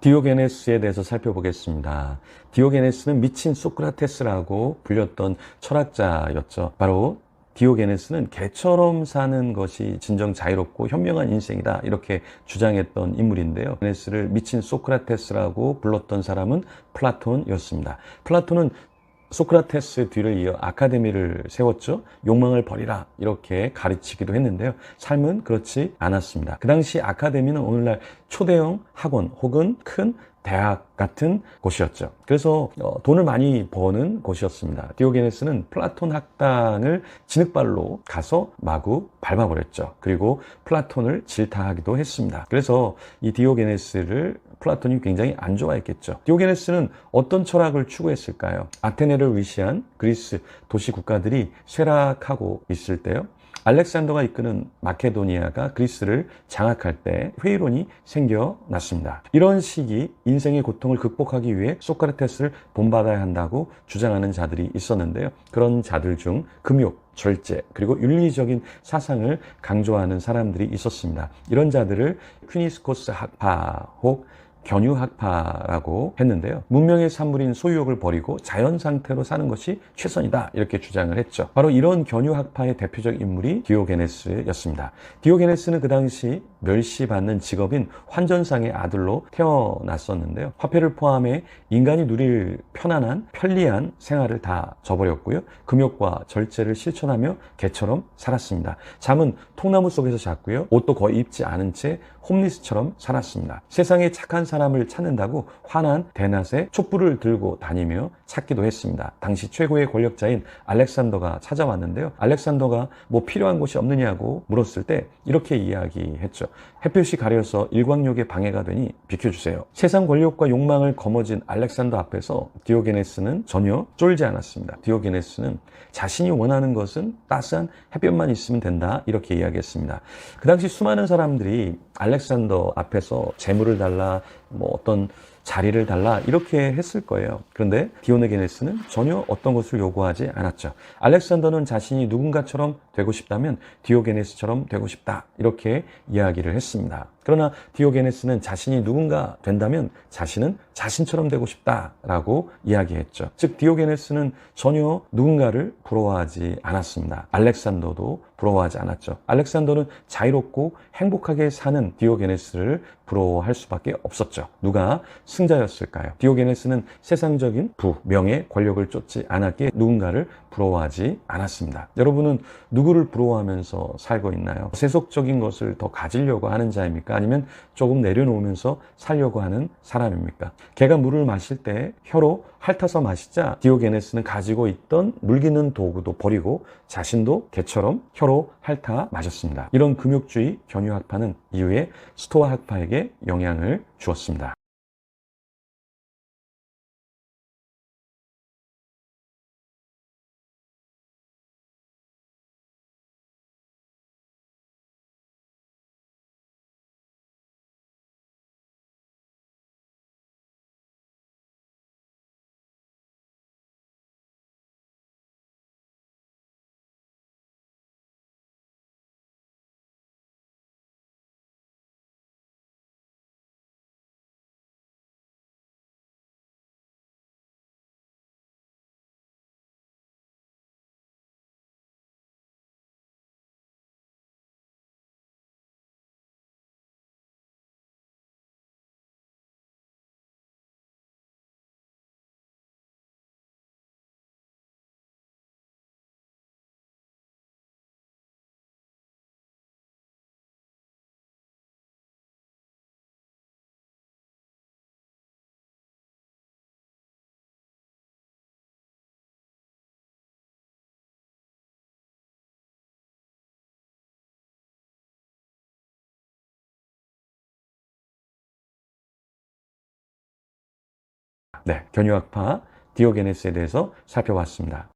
디오게네스에 대해서 살펴보겠습니다. 디오게네스는 미친 소크라테스라고 불렸던 철학자였죠. 바로 디오게네스는 개처럼 사는 것이 진정 자유롭고 현명한 인생이다 이렇게 주장했던 인물인데요. 게네스를 미친 소크라테스라고 불렀던 사람은 플라톤이었습니다. 플라톤은 소크라테스 뒤를 이어 아카데미를 세웠죠. 욕망을 버리라 이렇게 가르치기도 했는데요. 삶은 그렇지 않았습니다. 그 당시 아카데미는 오늘날 초대형 학원 혹은 큰 대학 같은 곳이었죠. 그래서 어, 돈을 많이 버는 곳이었습니다. 디오게네스는 플라톤 학당을 진흙발로 가서 마구 밟아버렸죠. 그리고 플라톤을 질타하기도 했습니다. 그래서 이 디오게네스를 플라톤이 굉장히 안 좋아했겠죠. 디오게네스는 어떤 철학을 추구했을까요? 아테네를 위시한 그리스 도시 국가들이 쇠락하고 있을 때요. 알렉산더가 이끄는 마케도니아가 그리스를 장악할 때 회의론이 생겨났습니다. 이런 시기 인생의 고통을 극복하기 위해 소크라테스를 본받아야 한다고 주장하는 자들이 있었는데요. 그런 자들 중 금욕, 절제, 그리고 윤리적인 사상을 강조하는 사람들이 있었습니다. 이런 자들을 퀴니스코스 학파 혹 견유학파라고 했는데요. 문명의 산물인 소유욕을 버리고 자연 상태로 사는 것이 최선이다. 이렇게 주장을 했죠. 바로 이런 견유학파의 대표적 인물이 디오게네스였습니다. 디오게네스는 그 당시 멸시받는 직업인 환전상의 아들로 태어났었는데요. 화폐를 포함해 인간이 누릴 편안한, 편리한 생활을 다 저버렸고요. 금욕과 절제를 실천하며 개처럼 살았습니다. 잠은 통나무 속에서 잤고요. 옷도 거의 입지 않은 채 홈리스처럼 살았습니다. 세상에 착한 사람을 찾는다고 환한 대낮에 촛불을 들고 다니며 찾기도 했습니다. 당시 최고의 권력자인 알렉산더가 찾아왔는데요. 알렉산더가 뭐 필요한 곳이 없느냐고 물었을 때 이렇게 이야기했죠. 햇볕이 가려서 일광욕에 방해가 되니 비켜주세요. 세상 권력과 욕망을 거머쥔 알렉산더 앞에서 디오게네스는 전혀 쫄지 않았습니다. 디오게네스는 자신이 원하는 것은 따스한 햇볕만 있으면 된다 이렇게 이야기했습니다. 그 당시 수많은 사람들이 알렉산더 앞에서 재물을 달라 뭐 어떤 자리를 달라 이렇게 했을 거예요. 그런데 디오네게네스는 전혀 어떤 것을 요구하지 않았죠. 알렉산더는 자신이 누군가처럼 되고 싶다면 디오게네스처럼 되고 싶다 이렇게 이야기를 했습니다. 그러나 디오게네스는 자신이 누군가 된다면 자신은 자신처럼 되고 싶다라고 이야기했죠. 즉 디오게네스는 전혀 누군가를 부러워하지 않았습니다. 알렉산더도 부러워하지 않았죠. 알렉산더는 자유롭고 행복하게 사는 디오게네스를 부러워할 수밖에 없었죠. 누가 승자였을까요? 디오게네스는 세상적인 부, 명예, 권력을 쫓지 않았기에 누군가를 부러워하지 않았습니다. 여러분은 누구를 부러워하면서 살고 있나요? 세속적인 것을 더 가지려고 하는 자입니까? 아니면 조금 내려놓으면서 살려고 하는 사람입니까? 개가 물을 마실 때 혀로 핥아서 마시자 디오게네스는 가지고 있던 물기는 도구도 버리고 자신도 개처럼 혀로 핥아 마셨습니다. 이런 금욕주의 견유학파는 이후에 스토아 학파에게 영향을 주었습니다. 네, 견유학파 디오게네스에 대해서 살펴봤습니다.